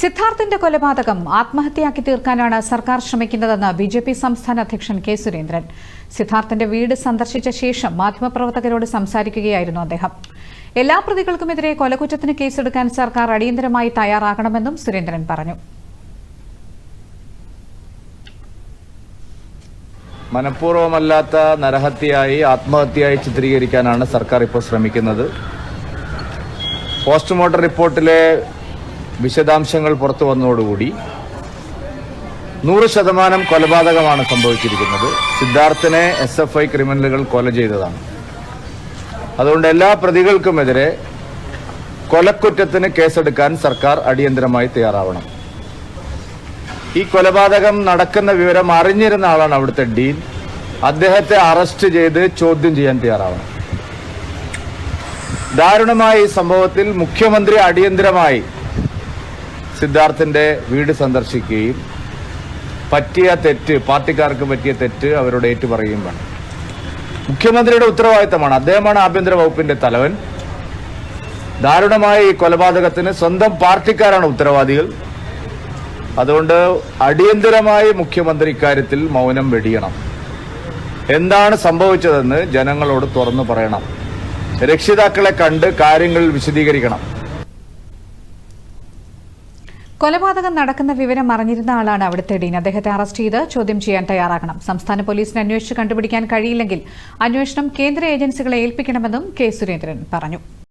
സിദ്ധാർത്ഥിന്റെ കൊലപാതകം ആത്മഹത്യയാക്കി തീർക്കാനാണ് സർക്കാർ ശ്രമിക്കുന്നതെന്ന് ബി ജെ പി സംസ്ഥാന അധ്യക്ഷൻ കെ സുരേന്ദ്രൻ. സിദ്ധാർത്ഥിന്റെ വീട് സന്ദർശിച്ച ശേഷം മാധ്യമപ്രവർത്തകരോട് സംസാരിക്കുകയായിരുന്നു അദ്ദേഹം. എല്ലാ പ്രതികൾക്കുമെതിരെ കൊലകുറ്റത്തിന് കേസെടുക്കാൻ സർക്കാർ അടിയന്തരമായി തയ്യാറാകണമെന്നും സുരേന്ദ്രൻ പറഞ്ഞു. മനഃപൂർവമല്ലാത്ത നരഹത്യയായി ആത്മഹത്യയായി ചിത്രീകരിക്കാനാണ് സർക്കാർ ഇപ്പോൾ ശ്രമിക്കുന്നത്. പോസ്റ്റ്മോർട്ടം റിപ്പോർട്ടിലെ വിശദാംശങ്ങൾ പുറത്തു വന്നതോടുകൂടി നൂറ് ശതമാനം കൊലപാതകമാണ് സംഭവിച്ചിരിക്കുന്നത്. സിദ്ധാർത്ഥിനെ എസ് എഫ് ഐ ക്രിമിനലുകൾ കൊല ചെയ്തതാണ്. അതുകൊണ്ട് എല്ലാ പ്രതികൾക്കുമെതിരെ കൊലക്കുറ്റത്തിന് കേസെടുക്കാൻ സർക്കാർ അടിയന്തരമായി തയ്യാറാവണം. ഈ കൊലപാതകം നടക്കുന്ന വിവരം അറിഞ്ഞിരുന്ന ആളാണ് അവിടുത്തെ ഡീൻ. അദ്ദേഹത്തെ അറസ്റ്റ് ചെയ്ത് ചോദ്യം ചെയ്യാൻ തയ്യാറാവണം. ദാരുണമായ ഈ സംഭവത്തിൽ മുഖ്യമന്ത്രി അടിയന്തരമായി സിദ്ധാർത്ഥിന്റെ വീട് സന്ദർശിക്കുകയും പറ്റിയ തെറ്റ് പാർട്ടിക്കാർക്ക് പറ്റിയ തെറ്റ് അവരോട് ഏറ്റുപറയുകയും വേണം. മുഖ്യമന്ത്രിയുടെ ഉത്തരവാദിത്തമാണ്. അദ്ദേഹമാണ് ആഭ്യന്തര വകുപ്പിന്റെ തലവൻ. ദാരുണമായ ഈ കൊലപാതകത്തിന് സ്വന്തം പാർട്ടിക്കാരാണ് ഉത്തരവാദികൾ. അതുകൊണ്ട് അടിയന്തരമായി മുഖ്യമന്ത്രി ഇക്കാര്യത്തിൽ മൗനം വെടിയണം. എന്താണ് സംഭവിച്ചതെന്ന് ജനങ്ങളോട് തുറന്നു പറയണം. രക്ഷിതാക്കളെ കണ്ട് കാര്യങ്ങൾ വിശദീകരിക്കണം. കൊലപാതകം നടക്കുന്ന വിവരം അറിഞ്ഞിരുന്ന ആളാണ് അവിടുത്തെ ഡീൻ. അദ്ദേഹത്തെ അറസ്റ്റ് ചെയ്ത് ചോദ്യം ചെയ്യാൻ തയ്യാറാകണം. സംസ്ഥാന പോലീസിന് അന്വേഷിച്ച് കണ്ടുപിടിക്കാൻ കഴിയില്ലെങ്കിൽ അന്വേഷണം കേന്ദ്ര ഏജൻസികളെ ഏൽപ്പിക്കണമെന്നും കെ സുരേന്ദ്രൻ പറഞ്ഞു.